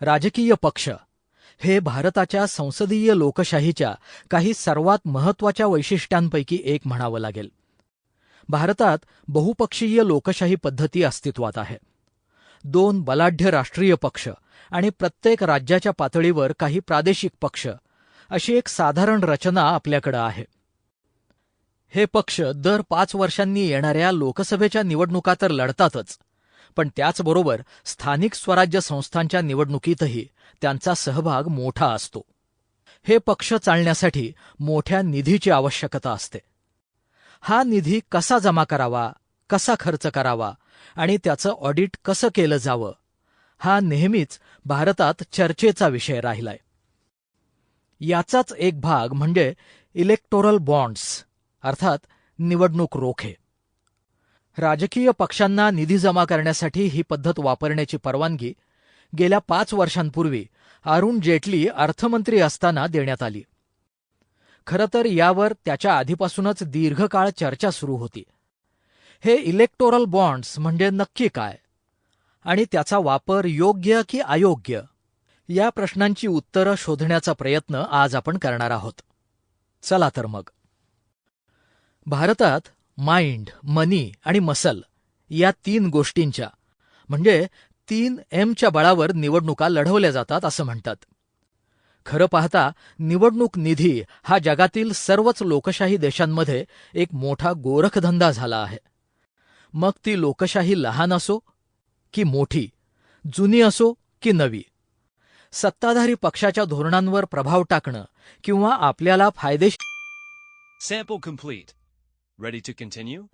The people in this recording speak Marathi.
राजकीय पक्ष. हे भारताच्या संसदीय लोकशाहीच्या काही सर्वात महत्त्वाच्या वैशिष्ट्यांपैकी एक म्हणावं लागेल. भारतात बहुपक्षीय लोकशाही पद्धती अस्तित्वात आहे. दोन बलाढ्य राष्ट्रीय पक्ष आणि प्रत्येक राज्याच्या पातळीवर काही प्रादेशिक पक्ष अशी एक साधारण रचना आपल्याकडं आहे. हे पक्ष दर पाच वर्षांनी येणाऱ्या लोकसभेच्या निवडणुका तर लढतातच पण त्याचबरोबर स्थानिक स्वराज्य संस्थांच्या निवडणुकीतही त्यांचा सहभाग मोठा असतो. हे पक्ष चालण्यासाठी मोठ्या निधीची आवश्यकता असते. हा निधी कसा जमा करावा कसा खर्च करावा आणि त्याचं ऑडिट कसं केलं जावं हा नेहमीच भारतात चर्चेचा विषय राहिलाय. याचाच एक भाग म्हणजे इलेक्टोरल बॉन्ड्स अर्थात निवडणूक रोखे. राजकीय पक्षांना निधी जमा करण्यासाठी ही पद्धत वापरण्याची परवानगी गेल्या पाच वर्षांपूर्वी अरुण जेटली अर्थमंत्री असताना देण्यात आली. खरं तर यावर त्याच्या आधीपासूनच दीर्घकाळ चर्चा सुरू होती. हे इलेक्टोरल बॉन्ड्स म्हणजे नक्की काय? आणि त्याचा वापर योग्य की अयोग्य? या प्रश्नांची उत्तरं शोधण्याचा प्रयत्न आज आपण करणार आहोत. चला तर मग. भारतात माइंड मनी आणि मसल या तीन गोष्टींच्या. म्हणजे तीन एमच्या बळावर निवडणुका लढवल्या जातात असं म्हणतात. खरं पाहता निवडणूक निधी हा जगातील सर्वच लोकशाही देशांमध्ये एक मोठा गोरखधंदा झाला आहे. मग ती लोकशाही लहान असो की मोठी जुनी असो की नवी. सत्ताधारी पक्षाच्या धोरणांवर प्रभाव टाकणं किंवा आपल्याला फायदेशीर Sample. Ready to continue?